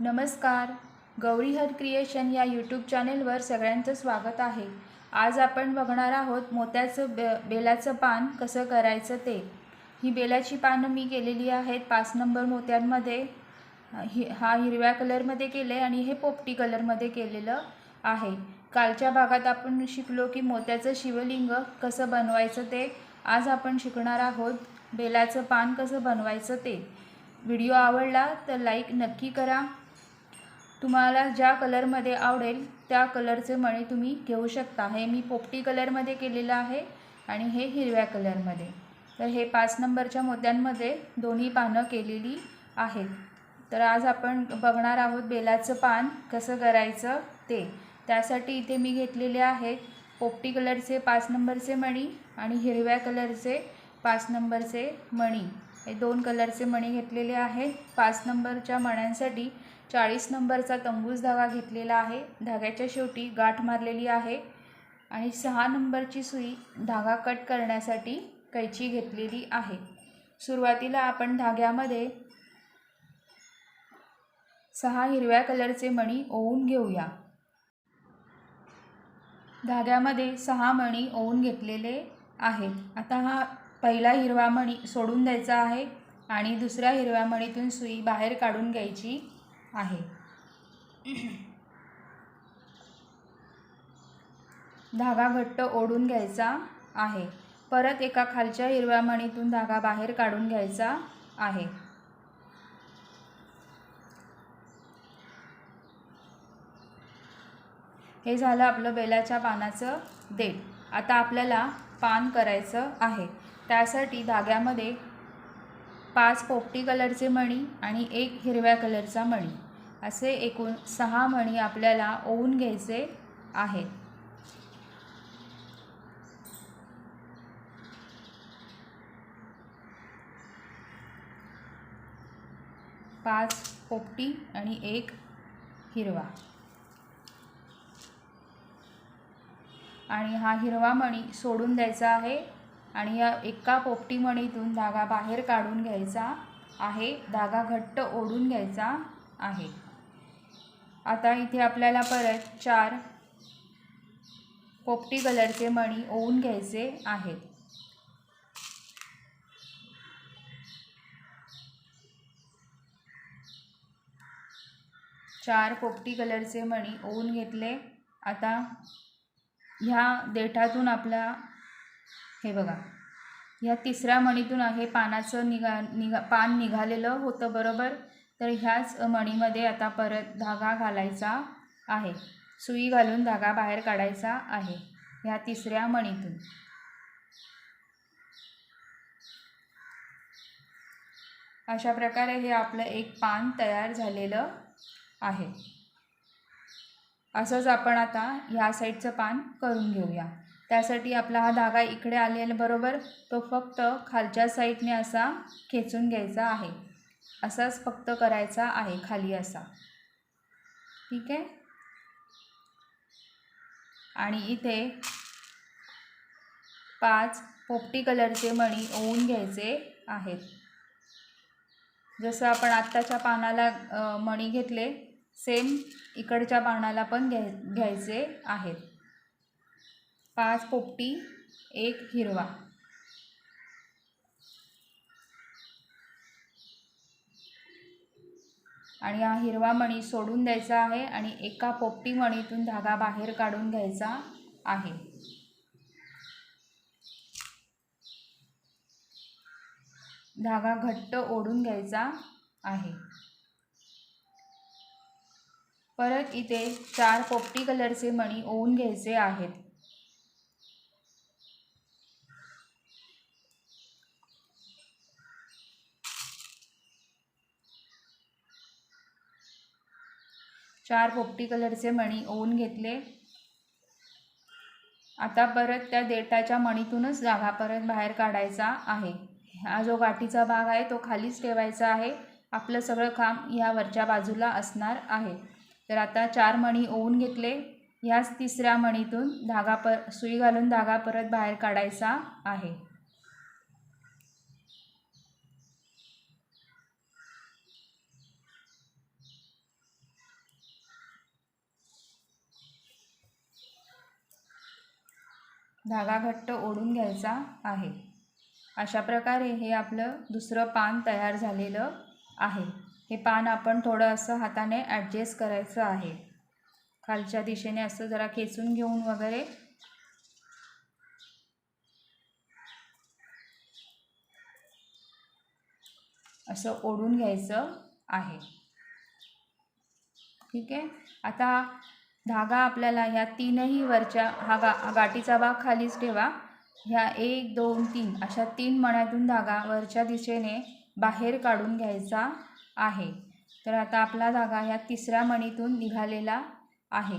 नमस्कार. गौरी हर क्रिएशन या यूट्यूब चॅनेलवर सगळ्यांचं स्वागत आहे. आज आपण बघणार आहोत मोत्याचं बे बेलाचं पान कसं करायचं ते. ही बेलाची पानं मी केलेली आहेत पाच नंबर मोत्यांमध्ये. हि हा हिरव्या कलरमध्ये केले आणि हे पोपटी कलरमध्ये केलेलं आहे. कालच्या भागात आपण शिकलो की मोत्याचं शिवलिंग कसं बनवायचं ते. आज आपण शिकणार आहोत बेलाचं पान कसं बनवायचं ते. व्हिडिओ आवडला तर लाईक नक्की करा. तुम्हाला ज्या कलरमध्ये आवडेल त्या कलरचे मणी तुम्ही घेऊ शकता. हे मी पोपटी कलरमध्ये केलेलं आहे आणि हे हिरव्या कलरमध्ये. तर हे पाच नंबरच्या मोत्यांमध्ये दोन्ही पानं केलेली आहेत. तर आज आपण बघणार आहोत बेलाचं पान कसं करायचं ते. त्यासाठी इथे मी घेतलेले आहेत पोपटी कलरचे पाच नंबरचे मणी आणि हिरव्या कलरचे पाच नंबरचे मणी. हे दोन कलरचे मणी घेतलेले आहेत. पाच नंबरच्या मण्यांसाठी चाळीस नंबरचा तंबूस धागा घेतलेला आहे. धाग्याच्या शेवटी गाठ मारलेली आहे आणि सहा नंबरची सुई धागा कट करण्यासाठी कैची घेतलेली आहे. सुरुवातीला आपण धाग्यामध्ये सहा हिरव्या कलरचे मणी ओवून घेऊया. धाग्यामध्ये सहा मणी ओवून घेतलेले आहेत. आता हा पहिला हिरवा मणी सोडून द्यायचा आहे आणि दुसऱ्या हिरव्या मणीतून सुई बाहेर काढून घ्यायची. आहे. धागा घट्ट ओढून घ्यायचा आहे. परत एका खालच्या हिरव्या मणीतून धागा बाहेर काढून घ्यायचा आहे. हे झालं आपलं बेलाच्या पानाचं देठ. आता आपल्याला पान करायचं आहे. त्यासाठी धाग्यामध्ये पाच पोपटी कलरचे मणी आणि एक हिरव्या कलरचा मणी. असे एकूण सहा मणी आपल्याला ओवून घ्यायचे आहेत. पाच पोपटी आणि एक हिरवा. आणि हा हिरवा मणी सोडून द्यायचा आहे आणि या एका पोपटी मणीतून धागा बाहेर काढून घ्यायचा आहे. धागा घट्ट ओढून घ्यायचा आहे. आता इथे आपल्याला परत चार पोपटी कलरचे मणी ओवून घ्यायचे आहेत. चार पोपटी कलरचे मणी ओवून घेतले. आता ह्या देठातून आपला हे बघा ह्या तिसऱ्या मणीतून आहे पानाचं निघा निघा पान निघालेलं होतं बरोबर. तर ह्याच मणीमध्ये आता परत धागा घालायचा आहे. सुई घालून धागा बाहेर काढायचा आहे. ह्या तिसऱ्या मणीतून. अशा प्रकारे हे आपलं एक पान तयार झालेलं आहे. असंच आपण आता ह्या साईडचं पान करून घेऊया. त्यासाठी आपला हा धागा इकडे आलेला बरोबर तो फक्त खालच्या साईडने असा खेचून घ्यायचा आहे. असाच फक्त करायचा आहे खाली असा. ठीक आहे? आणि इथे पाच पोपटी कलरचे मणी ओवून घ्यायचे आहेत. जसं आपण आत्ताच्या पानाला मणी घेतले सेम इकडच्या पानाला पण घ्याय घ्यायचे आहेत. पाच पोपटी एक हिरवा. आणि हा हिरवा मणी सोडून द्यायचा आहे आणि एका पोपटी मणीतून धागा बाहेर काढून घ्यायचा आहे. धागा घट्ट ओढून घ्यायचा आहे. परत इथे चार पोपटी कलरचे मणी ओवून घ्यायचे आहेत. चार पोपटी कलरचे मणी ओवून घेतले. आता परत त्या देठाच्या मणीतूनच जागा परत बाहेर काढायचा आहे. हा जो गाठीचा भाग आहे तो खालीच ठेवायचा आहे. आपलं सगळं काम ह्या वरच्या बाजूला असणार आहे. तर आता चार मणी ओवून घेतले. ह्याच तिसऱ्या मणीतून धागा पर सुई घालून धागा परत बाहेर काढायचा आहे. धागा घट्ट ओढून घ्यायचा आहे. अशा प्रकारे हे आपलं दुसरं पान तयार झालेलं आहे. हे पान आपण थोडं असं हाताने ॲडजस्ट करायचं आहे. खालच्या दिशेने असं जरा खेचून घेऊन वगैरे. असं ओढून घ्यायचं आहे. ठीक आहे? आता धागा आपल्याला ह्या तीनही वरच्या हा गा गाठीचा भाग खालीच ठेवा. ह्या एक दोन तीन अशा तीन मण्यातून धागा वरच्या दिशेने बाहेर काढून घ्यायचा आहे. तर आता आपला धागा ह्या तिसऱ्या मणीतून निघालेला आहे.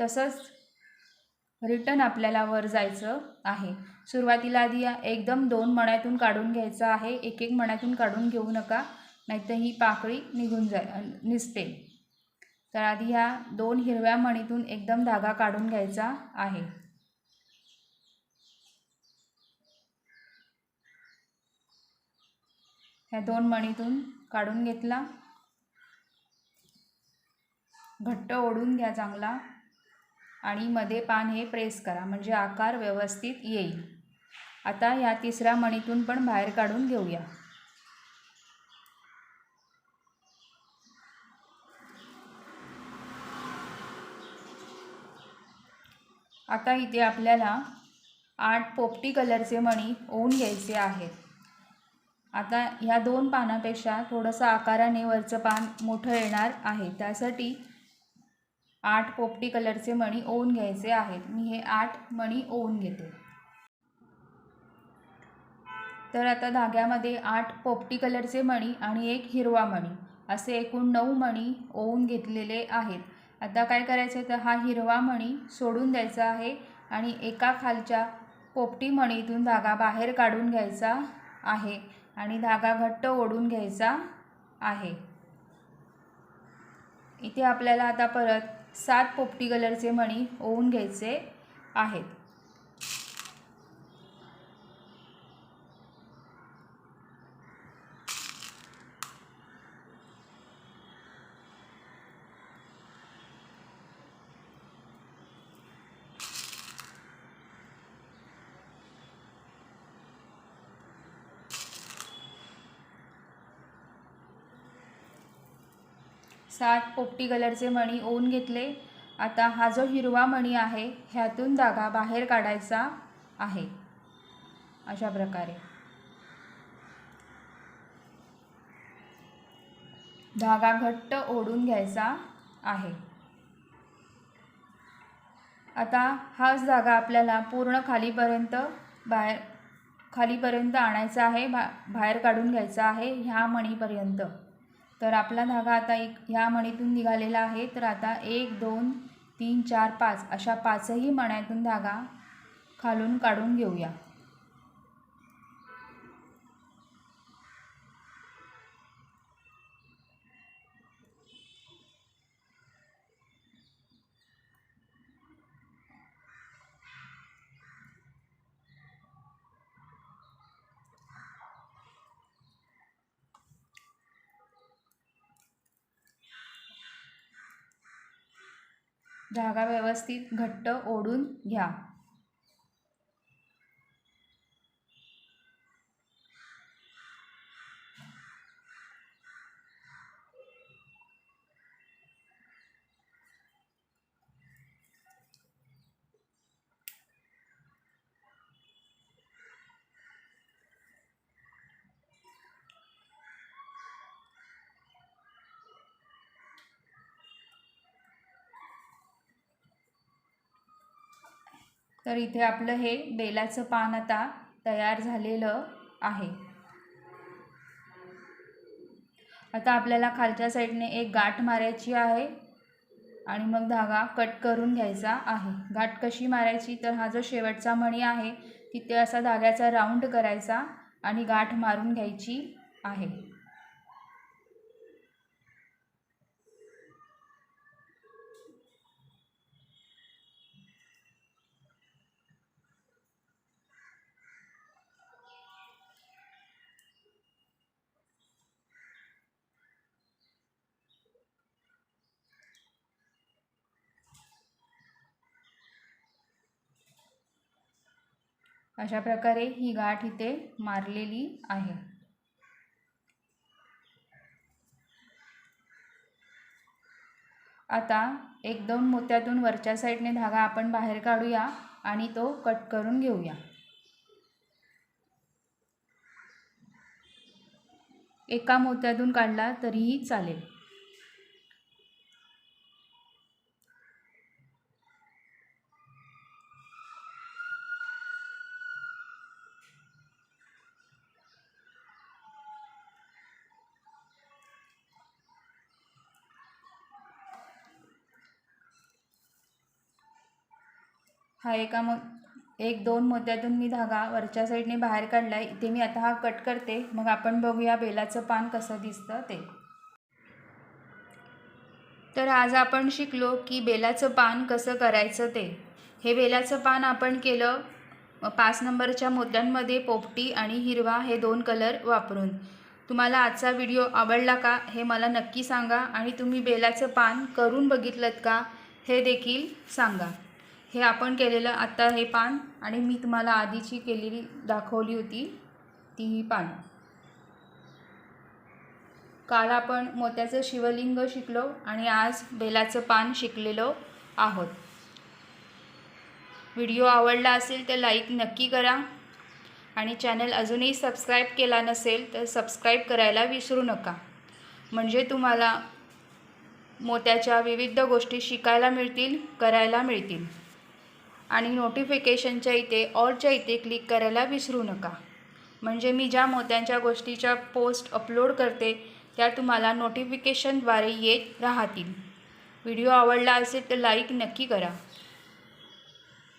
तसंच रिटर्न आपल्याला वर जायचं आहे. सुरुवातीला आधी एकदम दोन मण्यातून काढून घ्यायचं आहे. एक एक मण्यातून काढून घेऊ नका नाहीतर ही पाकळी निघून जाय निसते. तर आधी ह्या दोन हिरव्या मणीतून एकदम धागा काढून घ्यायचा आहे. ह्या दोन मणीतून काढून घेतला. घट्ट ओढून घ्या चांगला. आणि मध्ये पान हे प्रेस करा म्हणजे आकार व्यवस्थित येईल. आता ह्या तिसऱ्या मणीतून पण बाहेर काढून घेऊया. आता इथे आपल्याला आठ पोपटी कलरचे मणी ओवून घ्यायचे आहेत. आता ह्या दोन पानापेक्षा थोडंसं आकाराने वरचं पान मोठं येणार आहे. त्यासाठी आठ पोपटी कलरचे मणी ओवून घ्यायचे आहेत. मी हे आठ मणी ओवून घेते. तर आता धाग्यामध्ये आठ पोपटी कलरचे मणी आणि एक हिरवा मणी. असे एकूण नऊ मणी ओवून घेतलेले आहेत. आता काय करायचं तर हा हिरवा मणी सोडून द्यायचा आहे आणि एका खालच्या पोपटी मणीतून धागा बाहेर काढून घ्यायचा आहे आणि धागा घट्ट ओढून घ्यायचा आहे. इथे आपल्याला आता परत सात पोपटी कलरचे मणी ओवून घ्यायचे आहेत. सात पोपटी कलरचे मणी ओवून घेतले. आता हा जो हिरवा मणी आहे ह्यातून धागा बाहेर काढायचा आहे. अशा प्रकारे. धागा घट्ट ओढून घ्यायचा आहे. आता हाच धागा आपल्याला पूर्ण खालीपर्यंत बाहेर खालीपर्यंत आणायचा आहे बा बाहेर काढून घ्यायचा आहे ह्या मणीपर्यंत. तर आपला धागा आता एक ह्या मणीतून निघालेला आहे. तर आता एक दोन तीन चार पाच अशा पाचही मण्यातून धागा खालून काढून घेऊया. धागा व्यवस्थित घट्ट ओढून घ्या. तर इथे आपलं हे बेलाचं पान आता तयार झालेलं आहे. आता आपल्याला खालच्या साईडने एक गाठ मारायची आहे आणि मग धागा कट करून घ्यायचा आहे. गाठ कशी मारायची तर हा जो शेवटचा मणी आहे तिथे असा धाग्याचा राऊंड करायचा आणि गाठ मारून घ्यायची आहे. अशा प्रकारे ही गाठ इथे मारलेली आहे. आता एक दोन मोत्यातून वरच्या साईडने धागा आपण बाहेर काढूया आणि तो कट करून घेऊया. एका मोत्यातून काढला तरीही चालेल. हा एका मो एक दोन मोत्यातून मी धागा वरच्या साईडने बाहेर काढला आहे इथे मी आता हा कट करते. मग आपण बघूया बेलाचं पान कसं दिसतं ते. तर आज आपण शिकलो की बेलाचं पान कसं करायचं ते. हे बेलाचं पान आपण केलं पाच नंबरच्या मोत्यांमध्ये पोपटी आणि हिरवा हे दोन कलर वापरून. तुम्हाला आजचा व्हिडिओ आवडला का हे मला नक्की सांगा आणि तुम्ही बेलाचं पान करून बघितलं का हे देखील सांगा. हे आपण केलेलं आत्ता हे पान आणि मी तुम्हाला आधीची केलेली दाखवली होती ती ही पानं. काल आपण मोत्याचं शिवलिंग शिकलो आणि आज बेलाचं पान शिकलेलो आहोत. व्हिडिओ आवडला असेल तर लाईक नक्की करा आणि चॅनल अजूनही सबस्क्राईब केला नसेल तर सबस्क्राईब करायला विसरू नका. म्हणजे तुम्हाला मोत्याच्या विविध गोष्टी शिकायला मिळतील करायला मिळतील. आणि नोटिफिकेशनच्या इथे ऑलच्या इथे क्लिक करायला विसरू नका. म्हणजे मी ज्या मोत्यांच्या गोष्टीच्या पोस्ट अपलोड करते त्या तुम्हाला नोटिफिकेशनद्वारे येत राहतील. व्हिडिओ आवडला असेल तर लाईक नक्की करा.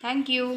थँक्यू